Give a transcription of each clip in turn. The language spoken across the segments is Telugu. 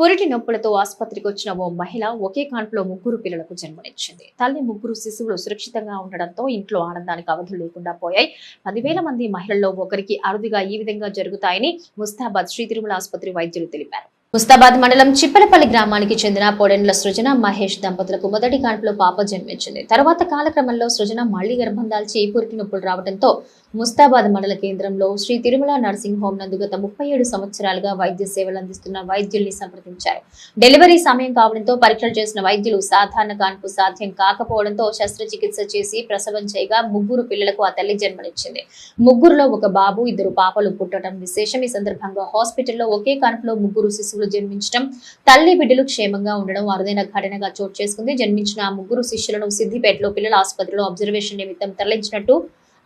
పురిటి నొప్పులతో ఆసుపత్రికి వచ్చిన ఓ మహిళ ఒకే కాన్పులో ముగ్గురు పిల్లలకు జన్మనిచ్చింది. తల్లి ముగ్గురు శిశువులు సురక్షితంగా ఉండడంతో ఇంట్లో ఆనందానికి అవధులు లేకుండా పోయాయి. పదివేల మంది మహిళల్లో ఒకరికి అరుదుగా ఈ విధంగా జరుగుతాయని ముస్తాబాద్ శ్రీ తిరుమల ఆసుపత్రి వైద్యులు తెలిపారు. ముస్తాబాద్ మండలం చిప్పలపల్లి గ్రామానికి చెందిన పొడెండ్ల సృజన మహేష్ దంపతులకు మొదటి కాన్పులో పాప జన్మించింది. తర్వాత కాలక్రమంలో సృజన మళ్ళీ గర్భం దాల్చి పురిటి నొప్పులు రావడంతో ముస్తాబాద్ మండల కేంద్రంలో శ్రీ తిరుమల నర్సింగ్ హోం నందు గత ముప్పై ఏడు సంవత్సరాలుగా వైద్య సేవలు అందిస్తున్న వైద్యుల్ని సంప్రదించారు. డెలివరీ సమయం కావడంతో పరీక్షలు చేసిన వైద్యులు సాధారణ కాన్పు సాధ్యం కాకపోవడంతో శస్త్రచికిత్స చేసి ప్రసవం చేయగా ముగ్గురు పిల్లలకు ఆ తల్లి జన్మనిచ్చింది. ముగ్గురులో ఒక బాబు ఇద్దరు పాపలు పుట్టడం విశేషం. ఈ సందర్భంగా హాస్పిటల్లో ఒకే కాన్పులో ముగ్గురు శిశువులు జన్మించడం తల్లి బిడ్డలు క్షేమంగా ఉండడం అరుదైన ఘటనగా చోటు చేసుకుంది. జన్మించిన ఆ ముగ్గురు శిష్యులను సిద్దిపేటలో పిల్లల ఆసుపత్రిలో అబ్జర్వేషన్ నిమిత్తం తరలించినట్టు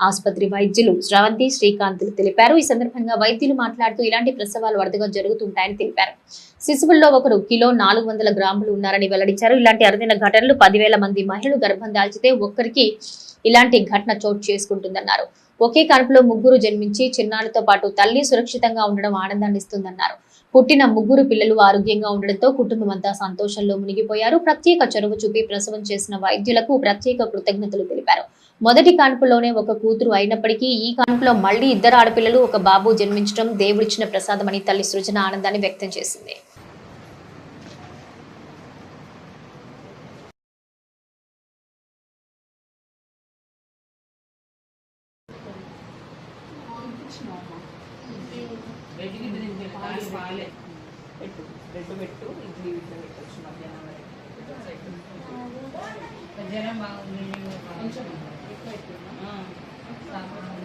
ఆసుపత్రి వైద్యులు శ్రవంతి శ్రీకాంత్లు తెలిపారు. ఈ సందర్భంగా వైద్యులు మాట్లాడుతూ ఇలాంటి ప్రసవాలు వరదగా జరుగుతుంటాయని తెలిపారు. శిశువుల్లో ఒకరు కిలో నాలుగు వందల గ్రాములు ఉన్నారని వెల్లడించారు. ఇలాంటి అరుదైన ఘటనలు పదివేల మంది మహిళలు గర్భం దాల్చితే ఒక్కరికి ఇలాంటి ఘటన చోటు చేసుకుంటుందన్నారు. ఒకే కడుపులో ముగ్గురు జన్మించి చిన్నారితో పాటు తల్లి సురక్షితంగా ఉండడం ఆనందాన్ని ఇస్తుందన్నారు. పుట్టిన ముగ్గురు పిల్లలు ఆరోగ్యంగా ఉండడంతో కుటుంబం అంతా సంతోషంలో మునిగిపోయారు. ప్రత్యేక చొరవ చూపి ప్రసవం చేసిన వైద్యులకు ప్రత్యేక కృతజ్ఞతలు తెలిపారు. మొదటి కాన్పులోనే ఒక కూతురు అయినప్పటికీ ఈ కాన్పులో మళ్ళీ ఇద్దరు ఆడపిల్లలు ఒక బాబు జన్మించడం దేవుడిచ్చిన ప్రసాదమని తల్లి సృజన ఆనందాన్ని వ్యక్తం చేసింది. పాలే పెట్టు బ్రెడ్ పెట్టు ఇడ్లీ ఇట్లా పెట్టచ్చు మధ్యాహ్నం వరకు. మధ్యాహ్నం బాగుంది కొంచెం ఎక్కువ పెట్టు. ఆ, సాయంత్రం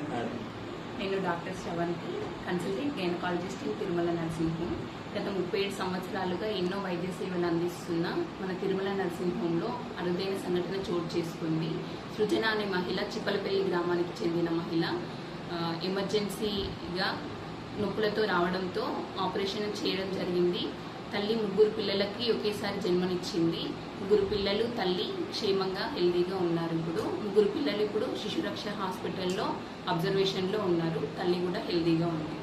నేను doctor Sravanthi consultant gynaecologist in Tirumala nursing home గత ముప్పై ఏడు సంవత్సరాలుగా ఎన్నో వైద్య సేవలు అందిస్తున్న మన తిరుమల నర్సింగ్ హోమ్లో అరుదైన సంఘటన చోటు చేసుకుంది. సృజన అనే మహిళ చిప్పలపల్లి గ్రామానికి చెందిన మహిళ ఎమర్జెన్సీగా నొప్పులతో రావడంతో ఆపరేషన్ చేయడం జరిగింది. తల్లి ముగ్గురు పిల్లలకి ఒకేసారి జన్మనిచ్చింది. ముగ్గురు పిల్లలు తల్లి క్షేమంగా హెల్దీగా ఉన్నారు ఇప్పుడు. ముగ్గురు పిల్లలు ఇప్పుడు శిశురక్ష హాస్పిటల్లో అబ్జర్వేషన్లో ఉన్నారు. తల్లి కూడా హెల్దీగా ఉంది.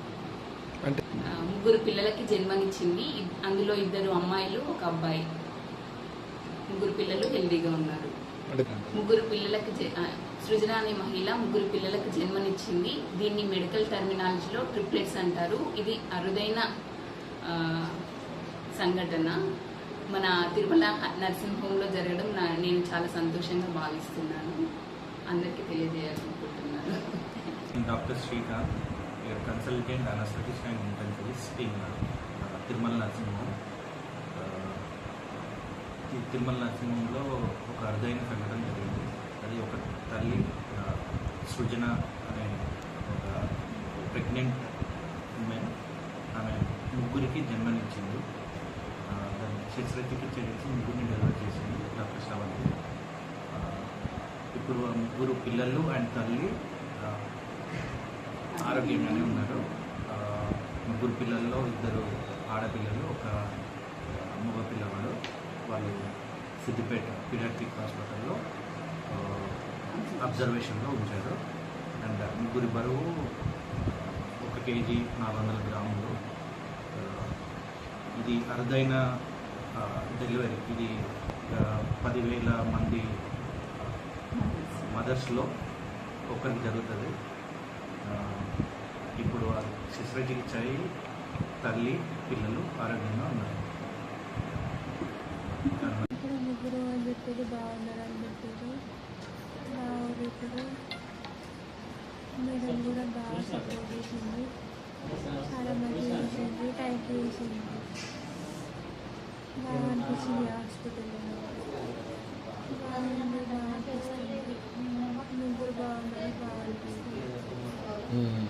ముగ్గురు పిల్లలకి జన్మనిచ్చింది. అందులో ఇద్దరు అమ్మాయిలు ఒక అబ్బాయి. ముగ్గురు పిల్లలు హెల్దీగా ఉన్నారు. ముగ్గురు పిల్లలకి సృజన అనే మహిళ ముగ్గురు పిల్లలకు జన్మనిచ్చింది. దీన్ని మెడికల్ టర్మినాలజీలో ట్రిప్లెట్స్ అంటారు. ఇది అరుదైన సంఘటన మన తిరుమల నర్సింగ్ హోమ్లో జరగడం నా నేను చాలా సంతోషంగా భావిస్తున్నాను. అందరికీ తెలియజేయాలనుకుంటున్నాను. Doctor Srikanth Srikanth, your consultant anesthetist and intensivist in Tirumala nursing home Tirumala nursing హోమ్లో ఒక అరుదైన సంఘటన జరిగింది. అది ఒక తల్లి సృజన అనే ఒక ప్రెగ్నెంట్ ఉమెన్ ఆమె ముగ్గురికి జన్మనిచ్చింది. శస్త్రచికిత్స చేసి ముగ్గురిని డెలివరీ చేసింది డాక్టర్ శ్రవంతి ఇప్పుడు ముగ్గురు పిల్లలు అండ్ తల్లి ఆరోగ్యంగానే ఉన్నారు ముగ్గురు పిల్లల్లో ఇద్దరు ఆడపిల్లలు ఒక మగ పిల్లవాడు వాళ్ళు సిద్దిపేట పిడాట్రిక్ హాస్పిటల్లో అబ్జర్వేషన్లో ఉంచారు అండ్ ముగ్గురి బరువు ఒక కేజీ నాలుగు వందల గ్రాములు. ఇది అరుదైన డెలివరీ ఇది పదివేల మంది మదర్స్లో ఒకరికి జరుగుతుంది. ఇప్పుడు ఆ శస్త్రచికిత్స అయి తల్లి పిల్లలు ఆరోగ్యంగా ఉన్నారు. ఇప్పుడు ముగ్గురు అని చెప్పేది బాగున్నారు అని చెప్పేది బాగా మేడం కూడా బాగా బాగా సపోర్ట్ చేసింది చాలా మంచిగా చేసింది థ్యాంక్ యూ చేసింది బాగా అనిపించింది హాస్పిటల్లో బాగుంది